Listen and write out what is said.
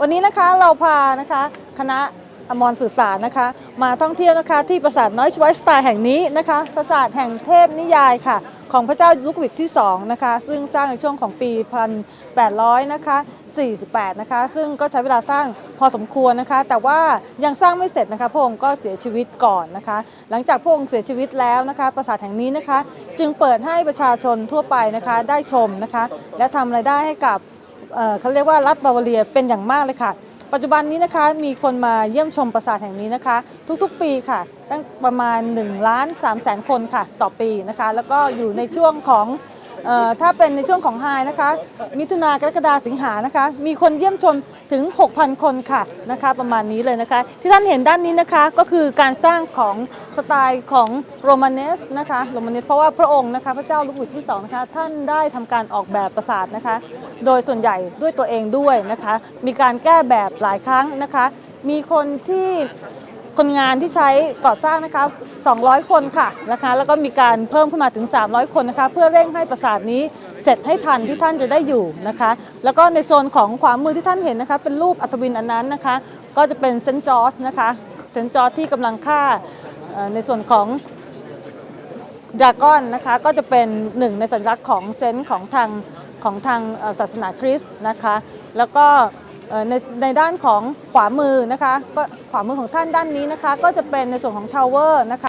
วันนี้นะคะเราพานะคะคณะอมรสื่อสารนะคะ มาท่องเที่ยวนะคะที่ปราสาทน้อยชไวสตล์แห่งนี้นะคะปราสาทแห่งเทพนิยายค่ะ ของพระเจ้าลุกวิกที่2นะคะซึ่งสร้างในช่วงของปี 1800นะคะ48นะคะซึ่งก็ใช้เวลาสร้างพอสมควรนะคะ แต่ว่ายังสร้างไม่เสร็จนะคะพระองค์ก็เสียชีวิตก่อนนะคะ หลังจากพระองค์เสียชีวิตแล้วนะคะปราสาทแห่งนี้นะคะ จึงเปิดให้ประชาชนทั่วไปนะคะได้ชมนะคะ และทำรายได้ให้กับ เขาเรียกว่ารัฐบาวาเรียเป็นอย่างมากเลยค่ะ ปัจจุบันนี้นะคะมีคนมาเยี่ยมชมปราสาทแห่งนี้นะคะ ทุกๆปีค่ะ ตั้งประมาณ1ล้าน3แสนคนค่ะ ต่อปีนะคะ แล้วก็อยู่ในช่วงของ ถ้าเป็นในช่วงของไฮนะคะ มิถุนากรกฎาสิงหานะคะ มีคนเยี่ยมชมถึง 6,000 คนค่ะนะคะประมาณนี้เลยนะคะ ที่ท่านเห็นด้านนี้นะคะก็คือการสร้างของสไตล์ของโรมาเนสนะคะโรมาเนสเพราะว่าพระองค์นะคะพระเจ้าลุกวิกที่สองนะคะท่านได้ทำการออกแบบปราสาทนะคะ โดยส่วนใหญ่ด้วยตัวเองด้วยนะคะ มีการแก้แบบหลายครั้งนะคะ มีคนที่ คนงานที่ใช้ก่อสร้างนะคะ 200 คนค่ะนะคะ แล้วก็มีการเพิ่มขึ้นมาถึง 300 คนนะคะ เพื่อเร่งให้ปราสาทนี้เสร็จให้ทันที่ท่านจะได้อยู่นะคะ แล้วก็ในโซนของขวามือที่ท่านเห็นนะคะ เป็นรูปอัศวินอันนั้นนะคะ ก็จะเป็นเซนต์จอร์จนะคะเซนต์จอร์จที่กำลังฆ่าในส่วนของดราก้อนนะคะ ก็จะเป็นหนึ่งในสัญลักษณ์ของเซนต์ของทางของทางศาสนาคริสต์นะคะ แล้วก็ ในในด้านของขวามือนะคะก็ขวามือของท่านด้านนี้นะคะ ก็จะเป็นในส่วนของทาวเวอร์นะคะ